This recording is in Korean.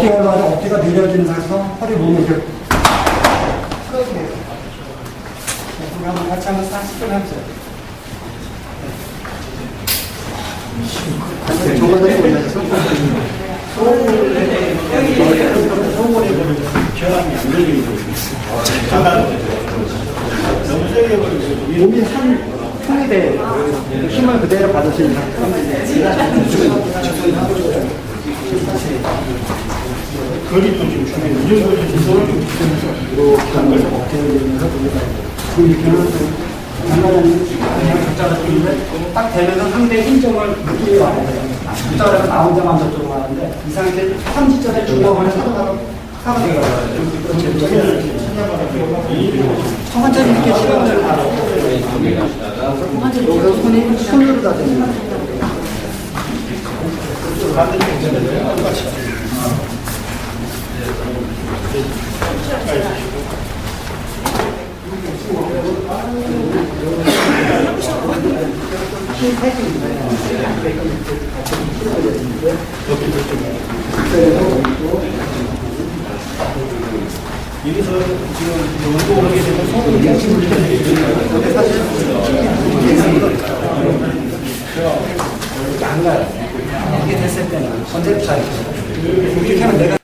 어깨가 올라가서 어깨가 내려지는 상태에서 허리 몸을 이렇게 풀어주게 돼요. 우리 한번 같이 한번 싹 시켜보세요. 조가닥이 올라가서 결함이 안 걸리는 거죠. 너무 세게 걸리고 몸이 한 통에 대해 힘을 그대로 받으시는 거리도 좀 중요해요. 이 정도 지속을 좀 이렇게 하면서 어깨를 내면서 돌려가야 돼요. 그 이렇게는 장난하는 그냥 적자가 되는데 딱 되면서 상대의 힘점을 느끼게 와야 돼요. 적자가 나 혼자만 저쪽으로 하는데 이 상태 삼지점에 중간을 하다가 하가 되어요. 천천히 이렇게 시간을 하고 여기서 손이 손으로 다 됩니다. 가요. 이렇게 하면 내가